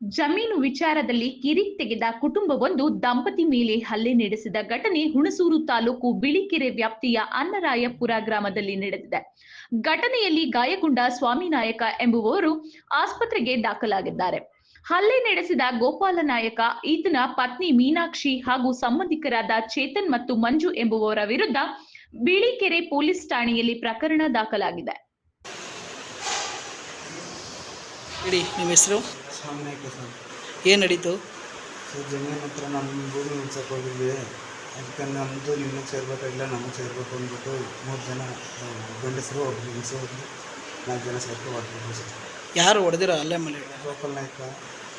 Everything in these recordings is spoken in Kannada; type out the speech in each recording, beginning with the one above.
ಜಮೀನು ವಿಚಾರದಲ್ಲಿ ಕಿರಿ ತೆಗೆದ ಕುಟುಂಬವೊಂದು ದಂಪತಿ ಮೇಲೆ ಹಲ್ಲೆ ನಡೆಸಿದ ಘಟನೆ ಹುಣಸೂರು ತಾಲೂಕು ಬಿಳಿಕೆರೆ ವ್ಯಾಪ್ತಿಯ ಅನ್ನರಾಯಪುರ ಗ್ರಾಮದಲ್ಲಿ ನಡೆದಿದೆ. ಘಟನೆಯಲ್ಲಿ ಗಾಯಗೊಂಡ ಸ್ವಾಮಿನಾಯಕ ಎಂಬುವವರು ಆಸ್ಪತ್ರೆಗೆ ದಾಖಲಾಗಿದ್ದಾರೆ. ಹಲ್ಲೆ ನಡೆಸಿದ ಗೋಪಾಲ ನಾಯಕ, ಈತನ ಪತ್ನಿ ಮೀನಾಕ್ಷಿ ಹಾಗೂ ಸಂಬಂಧಿಕರಾದ ಚೇತನ್ ಮತ್ತು ಮಂಜು ಎಂಬುವವರ ವಿರುದ್ಧ ಬಿಳಿಕೆರೆ ಪೊಲೀಸ್ ಠಾಣೆಯಲ್ಲಿ ಪ್ರಕರಣ ದಾಖಲಾಗಿದೆ. ನಿಮ್ಮ ಸರ್. ಏನು ನಡೀತು? ಸರ್ ಜಮೀನು ಹತ್ರ ನಮ್ಮ ಭೂಮಿ ಹೋಗಿದ್ವಿ. ಅದಕ್ಕೆ ನಮ್ಮದು ನಿಮಗೆ ಸೇರ್ಬೇಕಾಗಿಲ್ಲ ನಮಗೆ ಸೇರ್ಬೇಕು ಅಂದ್ಬಿಟ್ಟು ಮೂರು ಜನ ಗಂಡಸರು ಒಬ್ಬರು ಹೆಂಗಸರು ಒಬ್ರು ನಾಲ್ಕು ಜನ ಸೇರ್ಕೊಂಡು ಹೊಡ್ಬಿಟ್ರು ಸರ್. ಯಾರು ಹೊಡೆದಿರೋ ಅಲ್ಲೇ ಮನೆ? ಗೋಪಾಲ್ ನಾಯ್ಕ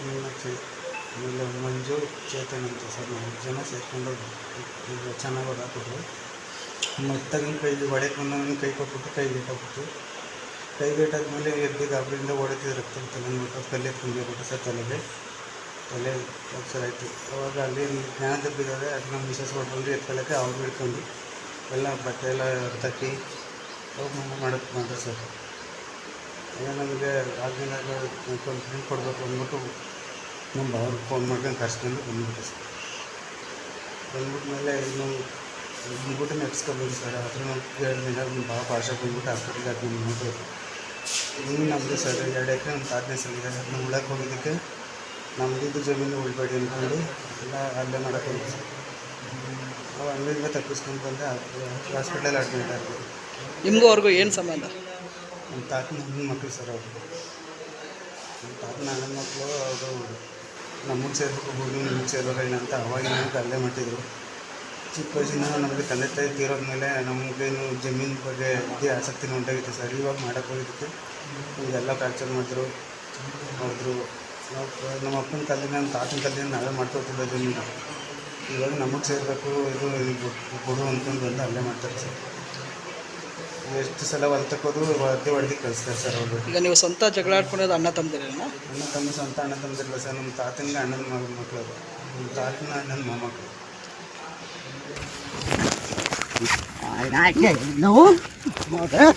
ಮೀನಾಕ್ಷಿ ಆಮೇಲೆ ಮಂಜು ಚೇತನ್ ಅಂತ ಸರ್ ನಾಲ್ಕು ಜನ ಸೇರ್ಕೊಂಡು ಚೆನ್ನಾಗಿ ಹೊಡಾಕ್ಬಿಟ್ರು ಮತ್ತೆ ಕೈ ಹೊಡೆಯಕ್ಕೆ ಬಂದವನಿಗೆ ಕೈ ಕೊಟ್ಬಿಟ್ಟು ಕೈ ಗೇಟಾಕ್ಬಿಟ್ಟು ಕೈ ಗೇಟಾದ್ಮೇಲೆ ಎದ್ದು ಹೊಡೆದಿದ್ರು ಹೊಡೆದು ರಕ್ತ ತಗೊಂಡ್ಬಿಟ್ಟು ಕಲ್ಲು ತುಂಬಿಬಿಟ್ಟು ಸರ್ ತಲೆಗೆ. ತಲೆ ಫ್ರಾಕ್ಚರ್ ಆಯಿತು. ಅವಾಗ ಅಲ್ಲಿ ಜ್ಞಾನ ತಪ್ಪಿದ್ದಾರೆ ಅದು ನಮ್ಮ ಮಿಸಸ್ ಹೊಡ್ಕೊಂಡು ಎತ್ಕೊಳ್ಳೋಕ್ಕೆ ಅವ್ರು ಹಿಡ್ಕೊಂಡು ಎಲ್ಲ ಬಟ್ಟೆ ಎಲ್ಲ ತಕ್ಕಿ ಮಾಡೋಕ್ಕೆ ಮಾಡ್ತಾರೆ ಸರ್. ಈಗ ನಮಗೆ ಆಗಿನಾಗ ಕಂಪ್ಲೇಂಟ್ ಕೊಡಬೇಕು ಅಂದ್ಬಿಟ್ಟು ನಮ್ಮ ಭಾವ್ರಿಗೆ ಫೋನ್ ಮಾಡ್ಕೊಂಡು ಕರ್ಸ್ಕೊಂಡು ಬಂದ್ಬಿಟ್ಟು ಸರ್. ಬಂದ್ಬಿಟ್ಮೇಲೆ ಇನ್ನು ಬಂದ್ಬಿಟ್ಟು ನೆಪ್ಸ್ಕೊಬೋದು ಸರ್. ಹತ್ರ ನಾವು ಎರಡು ದಿನ ನಮ್ಮ ಭಾವ ಭಾಷೆ ಬಂದ್ಬಿಟ್ಟು ಹಾಸ್ಪಿಟ್ಲಿಗೆ ಅದು ನಮ್ಮ ಇನ್ನು ನಮ್ಮದು ಸರ್ ಎರಡು ಎಕರೆ ನಮ್ಮ ತಾತನೇ ಸರ್ ಇದೆ ಸರ್ ನಾವು ಉಳಕ್ಕೆ ಹೋಗಿದ್ದಕ್ಕೆ ನಮ್ಮದಿದ್ದು ಜಮೀನು ಉಳ್ಬೇಡಿ ಅಂದ್ಕೊಂಡು ಎಲ್ಲ ಅಲ್ಲೇ ಮಾಡಕ್ಕೆ ಹೋಗಿದ್ದೆ ಸರ್. ನಾವು ಅಂಗಡಿಯಿಂದ ತಪ್ಪಿಸ್ಕೊಂಡು ಬಂದೆ ಹಾಸ್ಪಿಟ್ಲಲ್ಲಿ ಅಡ್ಮಿಟ್ ಆಗಿದೆ ನಿಮಗೂ ಅವ್ರಿಗೂ ಏನು ಸಂಬಂಧ? ನಮ್ಮ ತಾತನ ಅಣ್ಣನ ಮಕ್ಕಳು ಸರ್ ಅವರು. ನಮ್ಮ ತಾತನ ಅಣ್ಣನ ಮಕ್ಕಳು ಅವರು. ನಮಗೆ ಸೇರ್ಬೇಕು ಭೂಮಿ ನಿಮಗೆ ಸೇರ್ಬೇಕಾಗಿಲ್ಲ ಅಂತ ಅವಾಗಿನ ಅಲ್ಲೇ ಮಾಡ್ತಿದ್ರು ಚಿಕ್ಕ ವಯಸ್ಸಿನ ನಮಗೆ ತಂದೆ ತಾಯಿ ತೀರೋದ್ಮೇಲೆ ನಮಗೇನು ಜಮೀನು ಬಗ್ಗೆ ಇದೇ ಆಸಕ್ತಿನೂ ಉಂಟಾಗಿತ್ತು ಸರ್. ಇವಾಗ ಮಾಡಕ್ಕೆ ಹೋಗಿದ್ದಕ್ಕೆ ಎಲ್ಲ ಫ್ರ್ಯಾಕ್ಚರ್ ಮಾಡಿದ್ರು ಮಾಡಿದ್ರು. ನಾವು ನಮ್ಮ ಅಪ್ಪನ ಕಾಲದಿಂದ ನಮ್ಮ ತಾತನ ಕಾಲದಿಂದ ನಾವೇ ಮಾಡ್ಕೊತಿದ್ದ ಜಮೀನು. ಇವಾಗ ನಮಗೆ ಸೇರಬೇಕು ಇದು ಕೊಡು ಅಂದ್ಕೊಂಡು ಬಂದು ಅಲ್ಲೇ ಮಾಡ್ತಾರೆ ಸರ್. ಎಷ್ಟು ಸಲ ಹೊಲ್ತಕ್ಕೋದು ಅದೇ ಹೊಡೆದು ಕಳಿಸ್ತಾರೆ ಸರ್ ಅವರು. ಈಗ ನೀವು ಸ್ವಂತ ಜಗಳ ಆಡ್ಕೊಂಡು ಅಣ್ಣ ತಮ್ಮದಿರಲ್ಲ ಅಣ್ಣ ತಮ್ಮ ಸ್ವಂತ ಅಣ್ಣ ತಂದಿರಲ್ಲ ಸರ್. ನಮ್ಮ ತಾತನಿಗೆ ಅಣ್ಣನ ಮಗ ಮಕ್ಕಳು. ನಮ್ಮ ತಾತನ ಅಣ್ಣನ ಮೊಮ್ಮಕ್ಕಳು. Ai, đây cái ai, ai, ai, ai,